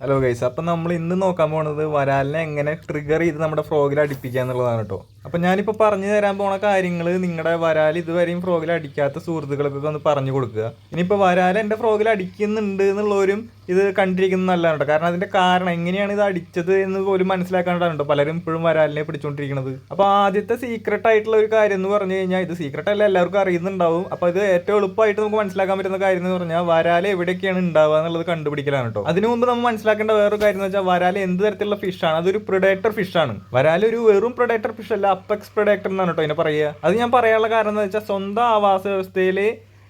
Hello guys അപ്പം നമ്മൾ ഇന്ന് നോക്കാൻ പോകുന്നത് വരാലിനെ എങ്ങനെ ട്രിഗർ ചെയ്ത് നമ്മുടെ ഫ്രോഗിൽ അടിപ്പിക്കുക എന്നുള്ളതാണ് കേട്ടോ. അപ്പം ഞാനിപ്പോൾ പറഞ്ഞു തരാൻ പോണ കാര്യങ്ങൾ നിങ്ങളുടെ വരാൽ ഇതുവരെയും ഫ്രോഗിൽ അടിക്കാത്ത സുഹൃത്തുക്കൾക്ക് ഒന്ന് പറഞ്ഞു കൊടുക്കുക. ഇനിയിപ്പോൾ വരാൽ എന്റെ ഫ്രോഗിൽ അടിക്കുന്നുണ്ട് എന്നുള്ളവരും ഇത് കണ്ടിരിക്കുന്നത് നല്ലതാണ് കേട്ടോ കാരണം അതിന്റെ കാരണം എങ്ങനെയാണ് ഇത് അടിച്ചത് എന്ന് പോലും മനസ്സിലാക്കാണ്ടാണ് പലരും ഇപ്പോഴും വരാലിനെ പിടിച്ചുകൊണ്ടിരിക്കുന്നത് അപ്പോൾ ആദ്യത്തെ സീക്രട്ട് ആയിട്ടുള്ള ഒരു കാര്യം എന്ന് പറഞ്ഞു കഴിഞ്ഞാൽ ഇത് സീക്രട്ട് അല്ല എല്ലാവർക്കും അറിയുന്നുണ്ടാവും. അപ്പോൾ ഇത് ഏറ്റവും എളുപ്പമായിട്ട് നമുക്ക് മനസ്സിലാക്കാൻ പറ്റുന്ന കാര്യം എന്ന് പറഞ്ഞാൽ വരാൽ എവിടെയൊക്കെയാണ് ഉണ്ടാവുക എന്നുള്ളത് കണ്ടുപിടിക്കലാണ് കേട്ടോ അതിനു മുമ്പ് നമ്മൾ മനസ്സിലാക്കേണ്ട വേറൊരു കാര്യം എന്ന് വെച്ചാൽ വരാൽ എന്ത് തരത്തിലുള്ള ഫിഷാണ് അതൊരു പ്രൊഡേറ്റർ ഫിഷാണ് വരാൽ ഒരു വെറും പ്രൊഡേറ്റർ ഫിഷ് അല്ല അപ്പെക്സ് പ്രൊഡേറ്റർ എന്നാണ് കേട്ടോ അതിനെ പറയുക. അത് ഞാൻ പറയാനുള്ള കാരണം എന്താ വെച്ചാൽ സ്വന്തം ആവാസ വ്യവസ്ഥയിൽ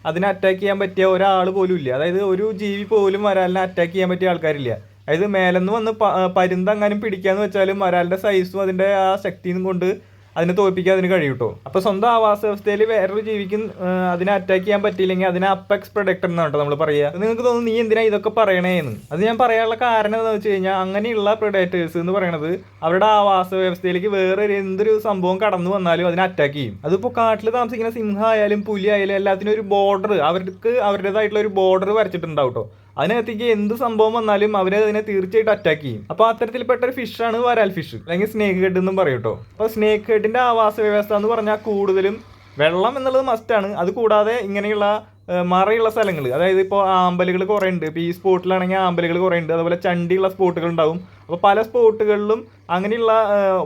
അതിനെ അറ്റാക്ക് ചെയ്യാൻ പറ്റിയ ഒരാൾ പോലും ഇല്ല. അതായത് ഒരു ജീവി പോലും വരാലിനെ അറ്റാക്ക് ചെയ്യാൻ പറ്റിയ ആൾക്കാരില്ല. അതായത് മേലെന്ന് വന്ന് പരുന്ത് പരുന്തെങ്ങാനും പിടിക്കാന്ന് വെച്ചാലും വരാലിന്റെ സൈസും അതിന്റെ ആ ശക്തിയും കൊണ്ട് അതിനെ തോൽപ്പിക്കാൻ അതിന് കഴിയും കേട്ടോ അപ്പൊ സ്വന്തം ആവാസ വ്യവസ്ഥയിൽ വേറൊരു ജീവിക്കും അതിനെ അറ്റാക്ക് ചെയ്യാൻ പറ്റിയില്ലെങ്കിൽ അതിനെ അപ്പെക്സ് പ്രൊഡക്ടർ എന്നാണ് കേട്ടോ നമ്മൾ പറയുക നിങ്ങൾക്ക് തോന്നുന്നു നീ എന്തിനാ ഇതൊക്കെ പറയണേന്ന് അത് ഞാൻ പറയാനുള്ള കാരണം എന്താണെന്ന് വെച്ച് കഴിഞ്ഞാൽ അങ്ങനെയുള്ള പ്രൊഡക്റ്റേഴ്സ് എന്ന് പറയുന്നത് അവരുടെ ആവാസ വ്യവസ്ഥയിലേക്ക് വേറെ എന്തൊരു സംഭവം കടന്നു വന്നാലും അതിനെ അറ്റാക്ക് ചെയ്യും. അതിപ്പോൾ കാട്ടിൽ താമസിക്കുന്ന സിംഹ ആയാലും പുലി ആയാലും എല്ലാത്തിനും ഒരു ബോർഡർ അവർക്ക് അവരുടേതായിട്ടുള്ള ഒരു ബോർഡർ വരച്ചിട്ടുണ്ടാവും കേട്ടോ അതിനകത്തേക്ക് എന്ത് സംഭവം വന്നാലും അവരെ അതിനെ തീർച്ചയായിട്ടും അറ്റാക്ക് ചെയ്യും. അപ്പോൾ അത്തരത്തിൽപ്പെട്ട ഒരു ഫിഷാണ് വരാൽ ഫിഷ് അല്ലെങ്കിൽ സ്നേക്ക് ഹെഡ് എന്നും പറയും കേട്ടോ. അപ്പോൾ സ്നേക്ക് ഹെഡിന്റെ ആവാസ വ്യവസ്ഥ എന്ന് പറഞ്ഞാൽ കൂടുതലും വെള്ളം എന്നുള്ളത് മസ്റ്റാണ് അത് കൂടാതെ ഇങ്ങനെയുള്ള മറയുള്ള സ്ഥലങ്ങൾ. അതായത് ഇപ്പോൾ ആമ്പലുകൾ കുറേ ഉണ്ട് ഇപ്പോൾ ഈ സ്പോട്ടിലാണെങ്കിൽ ആമ്പലുകൾ കുറേ ഉണ്ട് അതുപോലെ ചണ്ടിയുള്ള സ്പോട്ടുകൾ ഉണ്ടാവും അപ്പോൾ പല സ്പോട്ടുകളിലും അങ്ങനെയുള്ള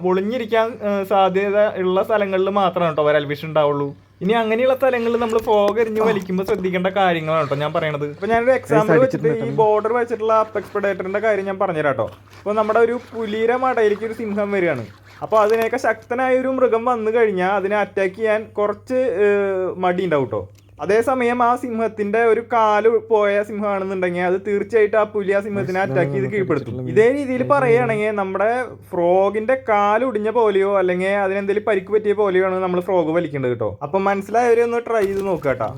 ഒളിഞ്ഞിരിക്കാൻ സാധ്യത ഉള്ള സ്ഥലങ്ങളിൽ മാത്രമാണ് കേട്ടോ വരാൽ ഫിഷ് ഉണ്ടാവുള്ളൂ. ഇനി അങ്ങനെയുള്ള സ്ഥലങ്ങളിൽ നമ്മൾ ഫോഗ് എറിഞ്ഞ് വലിക്കുമ്പോൾ ശ്രദ്ധിക്കേണ്ട കാര്യങ്ങളാണ് കേട്ടോ ഞാൻ പറയണത്. ഇപ്പൊ ഞാനൊരു എക്സാമ്പിൾ വെച്ചിട്ട് ഈ ബോർഡർ വെച്ചിട്ടുള്ള അപ്പെക്സ് പ്രൊഡേറ്ററിന്റെ കാര്യം ഞാൻ പറഞ്ഞുതരാം കേട്ടോ. അപ്പോൾ നമ്മുടെ ഒരു പുലിയുടെ മടയിലേക്ക് ഒരു സിംഹം വരികയാണ്. അപ്പോൾ അതിനേക്കാൾ ശക്തനായ ഒരു മൃഗം വന്നു കഴിഞ്ഞാൽ അതിനെ അറ്റാക്ക് ചെയ്യാൻ കുറച്ച് മടി ഉണ്ടാവും കേട്ടോ. അതേസമയം ആ സിംഹത്തിന്റെ ഒരു കാൽ പോയ സിംഹമാണെന്നുണ്ടെങ്കിൽ അത് തീർച്ചയായിട്ടും ആ പുലി ആ സിംഹത്തിനെ അറ്റാക്ക് ചെയ്ത് കീഴ്പ്പെടുത്തും. ഇതേ രീതിയിൽ പറയുകയാണെങ്കിൽ നമ്മുടെ ഫ്രോഗിന്റെ കാൽ ഒടിഞ്ഞ പോലെയോ അല്ലെങ്കിൽ അതിനെന്തെങ്കിലും പരിക്ക് പറ്റിയ പോലെയോ ആണ് നമ്മൾ ഫ്രോഗ് വലിക്കേണ്ടത് കേട്ടോ. അപ്പൊ മനസ്സിലായവരൊന്ന് ട്രൈ ചെയ്ത് നോക്കുക കേട്ടോ.